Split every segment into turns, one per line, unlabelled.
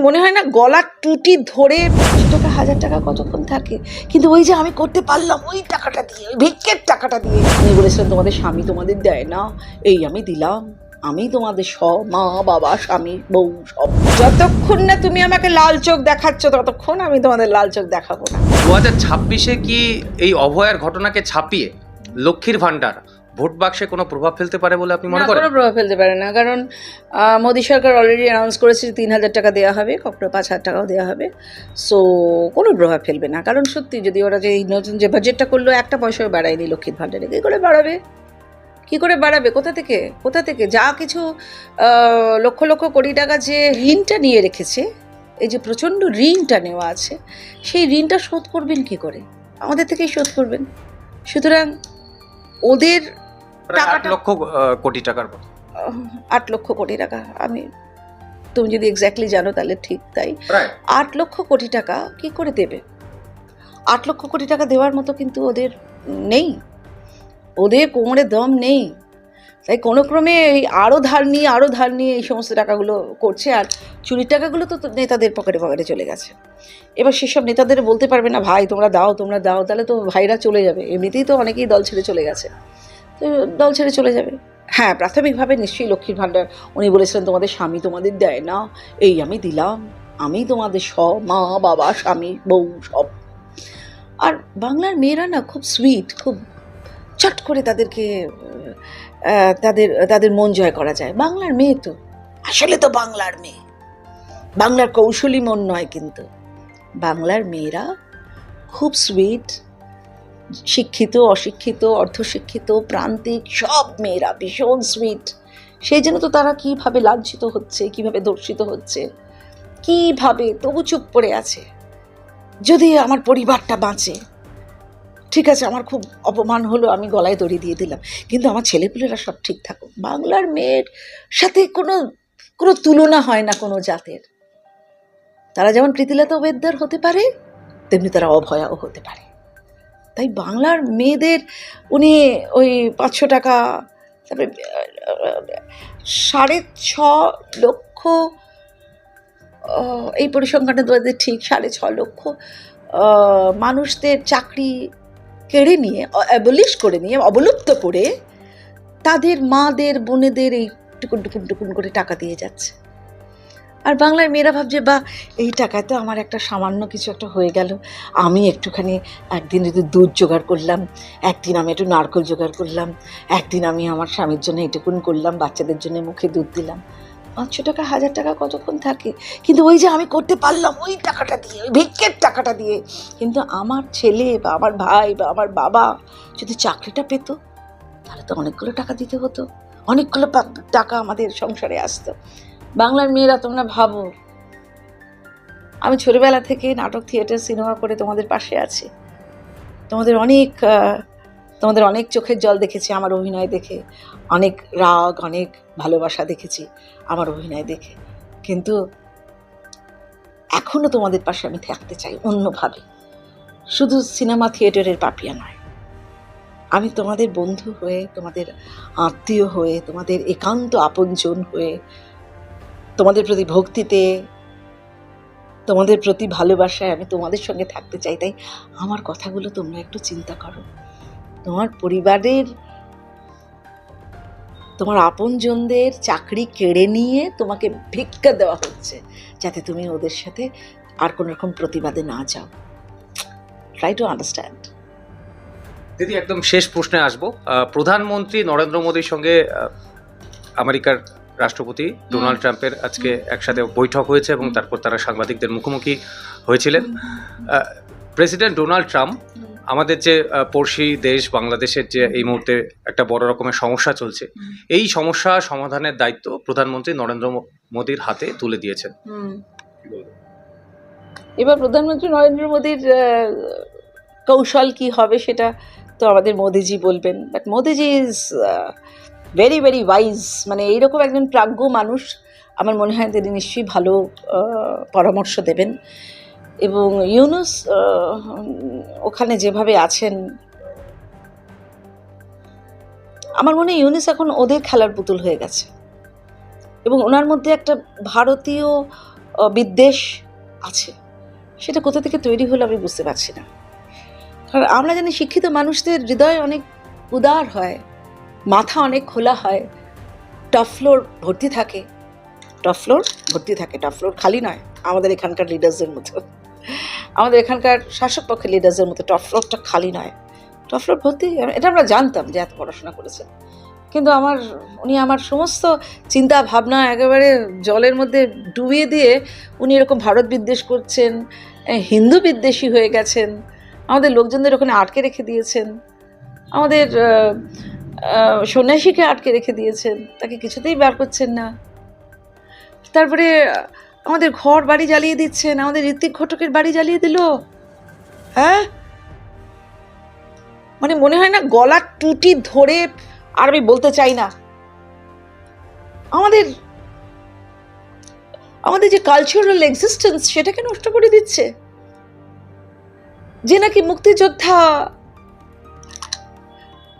মনে হয় না গলার টুটি ধরে টাকা হাজার টাকা কতক্ষণ থাকে? কিন্তু ওই যে আমি করতে পারলাম, ওই টাকাটা দিয়ে, ওই ভিক্ষের টাকাটা দিয়ে। উনি বলেছিলেন তোমাদের স্বামী তোমাদের দেয় না। এই আমি দিলাম। আমি তোমাদের সব, মা, বাবা, স্বামী, বউ, সব। যতক্ষণ না তুমি আমাকে লাল চোখ দেখাচ্ছ, ততক্ষণ আমি তোমাদের লাল চোখ দেখাবো না।
দু হাজার ছাব্বিশে কি এই অভয়ার ঘটনাকে ছাপিয়ে লক্ষ্মীর ভান্ডার ভোট বাক্সে কোনো প্রভাব ফেলতে পারে বলে আপনি মনে করেন?
কোনো প্রভাব ফেলতে পারে না। কারণ মোদী সরকার অলরেডি অ্যানাউন্স করেছে যে তিন হাজার টাকা দেওয়া হবে কখনো পাঁচ হাজার টাকাও দেওয়া হবে। সো কোনো প্রভাব ফেলবে না। কারণ সত্যি যদি ওরা যে এই নতুন যে বাজেটটা করল একটা পয়সাও বাড়ায়নি লক্ষ্মীর ভাণ্ডারে। কী করে বাড়াবে? কী করে বাড়াবে? কোথা থেকে? কোথা থেকে? যা কিছু লক্ষ লক্ষ কোটি টাকা যে ঋণটা নিয়ে রেখেছে এই যে প্রচণ্ড ঋণটা নেওয়া আছে সেই ঋণটা শোধ করবেন কি করে? আমাদের থেকেই শোধ করবেন। সুতরাং ওদের টাকাটা-
লক্ষ কোটি টাকার মতো।
আট লক্ষ কোটি টাকা। আমি তুমি যদি এক্স্যাক্টলি জানো তাহলে ঠিক তাই। আট লক্ষ কোটি টাকা কি করে দেবে? আট লক্ষ কোটি টাকা দেওয়ার মতো কিন্তু ওদের নেই। ওদের কোমরে দম নেই। তাই কোনো ক্রমে এই আরও ধার নিয়ে আরও ধার নিয়ে এই সমস্ত টাকাগুলো করছে আর চুরির টাকাগুলো তো তো নেতাদের পকেটে পকেটে চলে গেছে। এবার সেসব নেতাদের বলতে পারবে না ভাই তোমরা দাও তোমরা দাও। তাহলে তো ভাইরা চলে যাবে। এমনিতেই তো অনেকেই দল ছেড়ে চলে গেছে। তো দল ছেড়ে চলে যাবে। হ্যাঁ প্রাথমিকভাবে নিশ্চয়ই লক্ষ্মীর ভাণ্ডার, উনি বলেছিলেন, তোমাদের স্বামী তোমাদের দেয় না, এই আমি দিলাম, আমি তোমাদের সব, মা, বাবা, স্বামী, বউ, সব। আর বাংলার মেয়েরা না খুব সুইট খুব চট করে তাদেরকে তাদের তাদের মন জয় করা যায়। বাংলার মেয়ে তো, আসলে তো বাংলার মেয়ে। বাংলার কৌশলী মন নয় কিন্তু। বাংলার মেয়েরা খুব সুইট শিক্ষিত, অশিক্ষিত, অর্ধশিক্ষিত, প্রান্তিক সব মেয়েরা ভীষণ সুইট সেই জন্য তো তারা কীভাবে লাঞ্ছিত হচ্ছে, কীভাবে দর্শিত হচ্ছে, কীভাবে তবু চুপ পড়ে আছে? যদি আমার পরিবারটা বাঁচে, ঠিক আছে, আমার খুব অপমান হলো, আমি গলায় দড়ি দিয়ে দিলাম, কিন্তু আমার ছেলেপুলেরা সব ঠিক থাকুক। বাংলার মেয়ের সাথে কোনো কোনো তুলনা হয় না কোনো জাতের। তারা যেমন প্রীতিলতা ওয়েদ্দার হতে পারে, তেমনি তারা অভয়াও হতে পারে। তাই বাংলার মেয়েদের উনি ওই পাঁচশো টাকা, তারপরে, সাড়ে ছ লক্ষ এই পরিসংখ্যানটা তোমাদের ঠিক, সাড়ে ছ লক্ষ মানুষদের চাকরি কেড়ে নিয়ে অ্যাবলিশ করে নিয়ে, অবলুপ্ত করে তাদের মাদের, বোনেদের এই টুকুন টুকুন টুকুন করে টাকা দিয়ে যাচ্ছে। আর বাংলার মেয়েরা ভাবছে বা এই টাকায় তো আমার একটা সামান্য কিছু একটা হয়ে গেল। আমি একটুখানি একদিন একটু দুধ জোগাড় করলাম, একদিন আমি একটু নারকল জোগাড় করলাম, একদিন আমি আমার স্বামীর জন্য এটুকুন করলাম, বাচ্চাদের জন্য মুখে দুধ দিলাম। পাঁচশো টাকা, হাজার টাকা কতক্ষণ থাকে? কিন্তু ওই যে আমি করতে পারলাম ওই টাকাটা দিয়ে, ওই ভিক্ষের টাকাটা দিয়ে। কিন্তু আমার ছেলে বা আমার ভাই বা আমার বাবা যদি চাকরিটা পেত, তাহলে তো অনেকগুলো টাকা দিতে হতো। অনেকগুলো টাকা আমাদের সংসারে আসতো। বাংলার মেয়েরা তোমরা ভাবো। আমি ছোটবেলা থেকে নাটক থিয়েটার, সিনেমা করে তোমাদের পাশে আছি। তোমাদের অনেক তোমাদের অনেক চোখের জল দেখেছি, আমার অভিনয় দেখে। অনেক রাগ, অনেক ভালোবাসা দেখেছি, আমার অভিনয় দেখে। কিন্তু এখনও তোমাদের পাশে আমি থাকতে চাই অন্যভাবে। শুধু সিনেমা থিয়েটারের পাপিয়া নয়। আমি তোমাদের বন্ধু হয়ে, তোমাদের আত্মীয় হয়ে, তোমাদের একান্ত আপনজন হয়ে তোমাদের প্রতি ভক্তিতে, তোমাদের প্রতি ভালোবাসায় আমি তোমাদের সঙ্গে থাকতে চাই। তাই আমার কথাগুলো তোমরা একটু চিন্তা করো। তোমার পরিবারের, তোমার আপনজনদের চাকরি কেড়ে নিয়ে তোমাকে ভিক্ষা দেওয়া হচ্ছে, যাতে তুমি ওদের সাথে আর কোনো রকম প্রতিবাদে না যাও। ট্রাই টু আন্ডারস্ট্যান্ড
দিদি, একদম শেষ প্রশ্নে আসব। প্রধানমন্ত্রী নরেন্দ্র মোদীর সঙ্গে আমেরিকার রাষ্ট্রপতি ডোনাল্ড ট্রাম্পের আজকে একসাথে বৈঠক হয়েছে এবং তারপর তারা সাংবাদিকদের মুখোমুখি হয়েছিলেন। প্রেসিডেন্ট ডোনাল্ড ট্রাম্প আমাদের যে পড়শি দেশ বাংলাদেশের যে এই মুহূর্তে একটা বড় রকমের সমস্যা চলছে এই সমস্যা সমাধানের দায়িত্ব প্রধানমন্ত্রী নরেন্দ্র মোদীর হাতে তুলে দিয়েছেন।
এবার প্রধানমন্ত্রী নরেন্দ্র মোদীর কৌশল কি হবে সেটা তো আমাদের মোদিজি বলবেন। But Modiji is very very wise মানে এইরকম একজন প্রাজ্ঞ মানুষ আমার মনে হয় তিনি নিশ্চয়ই ভালো পরামর্শ দেবেন। এবং ইউনুস ওখানে যেভাবে আছেন, আমার মনে হয় ইউনুস এখন ওদের খেলার পুতুল হয়ে গেছে। এবং ওনার মধ্যে একটা ভারতীয় বিদ্বেষ আছে। সেটা কোথা থেকে তৈরি হলো আমি বুঝতে পারছি না। কারণ আমরা জানি শিক্ষিত মানুষদের হৃদয় অনেক উদার হয়। মাথা অনেক খোলা হয় টপ ফ্লোর ভর্তি থাকে। টপ ফ্লোর ভর্তি থাকে টপ ফ্লোর খালি নয়, আমাদের এখানকার লিডার্সদের মতো। আমাদের এখানকার শাসক পক্ষের লিডার্সদের মতো টপ ফ্লোরটা খালি নয়। টপ ফ্লোর ভর্তি, এটা আমরা জানতাম যে এত পড়াশোনা করেছেন কিন্তু আমার, উনি আমার সমস্ত চিন্তা ভাবনা একেবারে জলের মধ্যে ডুবিয়ে দিয়ে উনি এরকম ভারত বিদ্বেষ করছেন হিন্দু বিদ্বেষী হয়ে গেছেন, আমাদের লোকজনদের ওখানে আটকে রেখে দিয়েছেন। আমাদের সন্ন্যাসীকে আটকে রেখে দিয়েছেন। তাকে কিছুতেই বার করছেন না। তারপরে আমাদের ঘর বাড়ি জ্বালিয়ে দিচ্ছেন, আমাদের ঋত্বিক ঘটকের বাড়ি জ্বালিয়ে দিল। হ্যাঁ? মানে মনে হয় না গলা টুটি ধরে আর আমি বলতে চাই না। আমাদের আমাদের যে কালচারাল এক্সিস্টেন্স সেটাকে নষ্ট করে দিচ্ছে। যে নাকি মুক্তিযোদ্ধা,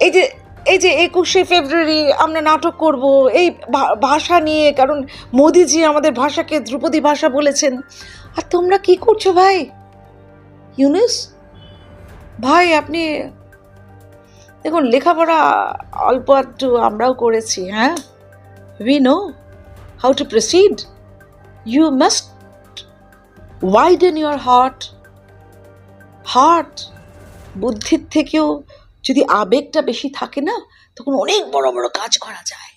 এই যে এই যে একুশে ফেব্রুয়ারি আমরা নাটক করব, এই ভাষা নিয়ে, কারণ মোদিজি আমাদের ভাষাকে ধ্রুপদী ভাষা বলেছেন। আর তোমরা কি করছ ভাই? ইউনুস? ভাই, আপনি দেখুন, লেখাপড়া অল্প একটু আমরাও করেছি হ্যাঁ? We know how to proceed you must widen your heart heart বুদ্ধির থেকেও যদি আবেগটা বেশি থাকে না, তখন অনেক বড় বড় কাজ করা যায়।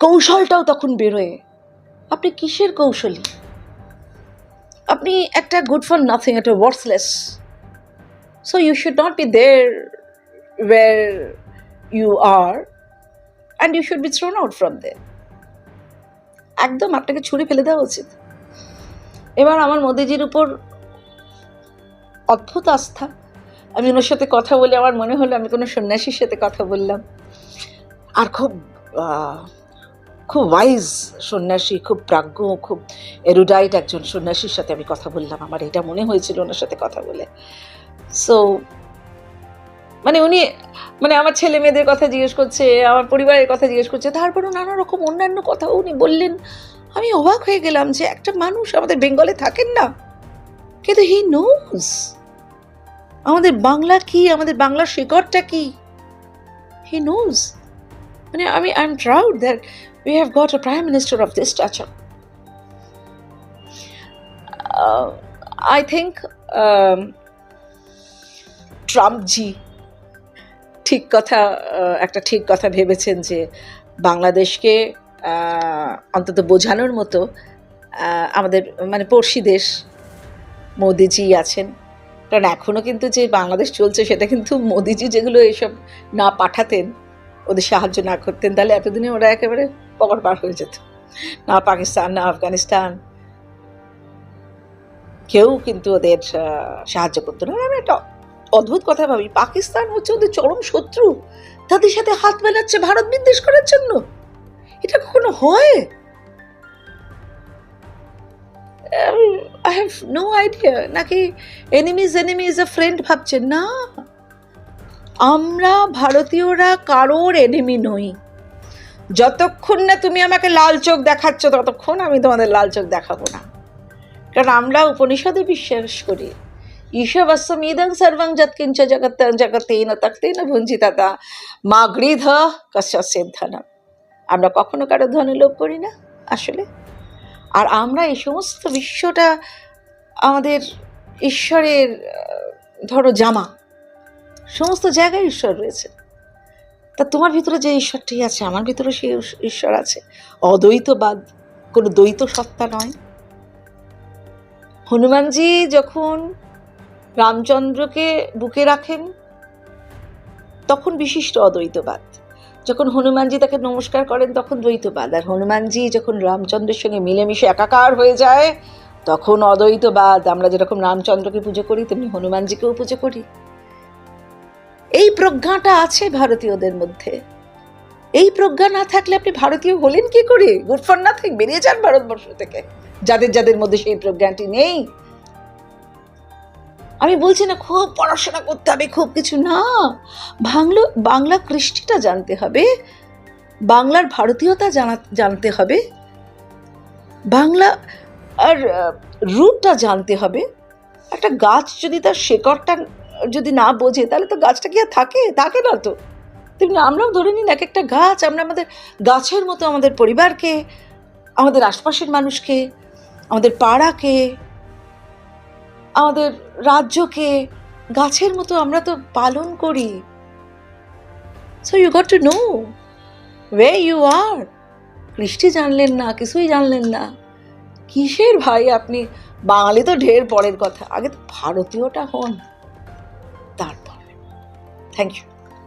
কৌশলটাও তখন বেরোয়। আপনি কিসের কৌশলী? আপনি একটা গুড ফর নাথিং একটা worthless so you should not be there where you are and you should be thrown out from the একদম আপনাকে ছুঁড়ে ফেলে দেওয়া উচিত। এবার আমার মোদিজির উপর অদ্ভুত আস্থা। আমি ওনার সাথে কথা বলে আমার মনে হলো আমি কোনো সন্ন্যাসীর সাথে কথা বললাম। আর খুব খুব ওয়াইজ সন্ন্যাসী, খুব প্রাজ্ঞ, খুব এরুডাইট একজন সন্ন্যাসীর সাথে আমি কথা বললাম। আমার এটা মনে হয়েছিল ওনার সাথে কথা বলে। সো মানে উনি মানে আমার ছেলে মেয়েদের কথা জিজ্ঞেস করছে, আমার পরিবারের কথা জিজ্ঞেস করছে, তারপরও নানা রকম অন্যান্য কথা উনি বললেন। আমি অবাক হয়ে গেলাম যে একটা মানুষ আমাদের বেঙ্গলে থাকেন না, কিন্তু হি নোজ আমাদের বাংলা কি? আমাদের বাংলার শিকড়টা কি? হি নোজ মানে আমি I am proud that we have got a prime minister of this stature I think ট্রাম্পজি ঠিক কথা একটা ঠিক কথা ভেবেছেন যে বাংলাদেশকে অন্তত বোঝানোর মতো আমাদের মানে পড়শি দেশ মোদিজি আছেন। কারণ এখনও কিন্তু যে বাংলাদেশ চলছে সেটা কিন্তু মোদিজি যেগুলো এসব না পাঠাতেন, ওদের সাহায্য না করতেন, তাহলে এতদিনে ওরা একেবারে পকড় পার হয়ে যেত। না পাকিস্তান, না আফগানিস্তান। কেউ কিন্তু ওদের সাহায্য করতো না। আমি একটা অদ্ভুত কথা ভাবি, পাকিস্তান হচ্ছে ওদের চরম শত্রু, তাদের সাথে হাত মেলাচ্ছে, ভারত বিদ্বেষ করার জন্য। এটা কখনো হয়? আই হ্যাভ নো আইডিয়া নাকি enemies enemy is a friend ভাবছেন না। আমরা ভারতীয়রা কারোর এনিমি নই। যতক্ষণ না তুমি আমাকে লাল চোখ দেখাচ্ছ, ততক্ষণ আমি তোমাদের লাল চোখ দেখাবো না। কারণ আমরা উপনিষদে বিশ্বাস করি। ঈশবস্বমিদং সর্বং যৎকিঞ্চ জগৎ জগতেন তক্তেন ভুঞ্জিতাতা মা গৃধ কশ্যের ধনম আমরা কখনো কারও ধনে লোভ করি না, আসলে। আর আমরা এই সমস্ত বিশ্বটা আমাদের ঈশ্বরের ধরো জামা, সমস্ত জায়গায় ঈশ্বর রয়েছে। তা তোমার ভিতরে যে ঈশ্বরটি আছে, আমার ভিতরে সেই ঈশ্বর আছে। অদ্বৈতবাদ, কোনো দ্বৈত সত্তা নয়। হনুমানজি যখন রামচন্দ্রকে বুকে রাখেন, তখন বিশিষ্ট অদ্বৈতবাদ। যখন হনুমানজি তাকে নমস্কার করেন, তখন দ্বৈতবাদ আর হনুমানজি যখন রামচন্দ্রের সঙ্গে মিলেমিশে একাকার হয়ে যায়, তখন অদ্বৈতবাদ আমরা যেরকম রামচন্দ্রকে পুজো করি, তেমনি হনুমানজিকেও পুজো করি। এই প্রজ্ঞাটা আছে ভারতীয়দের মধ্যে। এই প্রজ্ঞা না থাকলে আপনি ভারতীয় হলেন কি করে? গুড ফর নাথিং, বেরিয়ে যান ভারতবর্ষ থেকে। যাদের যাদের মধ্যে সেই প্রজ্ঞাটি নেই। আমি বলছি না, খুব পড়াশোনা করতে হবে, খুব কিছু না। বাংলা বাংলা কৃষ্টিটা জানতে হবে, বাংলার ভারতীয়তা জানা, জানতে হবে, বাংলা আর রুটটা জানতে হবে। একটা গাছ যদি তার শেকড়টা যদি না বোঝে, তাহলে তো গাছটা কি আর থাকে? থাকে না তো। তেমনি আমরাও ধরে নিন, এক একটা গাছ, আমরা আমাদের গাছের মতো আমাদের পরিবারকে, আমাদের আশপাশের মানুষকে, আমাদের পাড়াকে আমাদের রাজ্যকে গাছের মতো আমরা তো পালন করি। So you got to know way you are কৃষ্টি জানলেন না, কিছুই জানলেন না। কিসের ভাই আপনি? বাঙালি তো ঢের পরের কথা। আগে তো ভারতীয়টা হন। তারপর। Thank you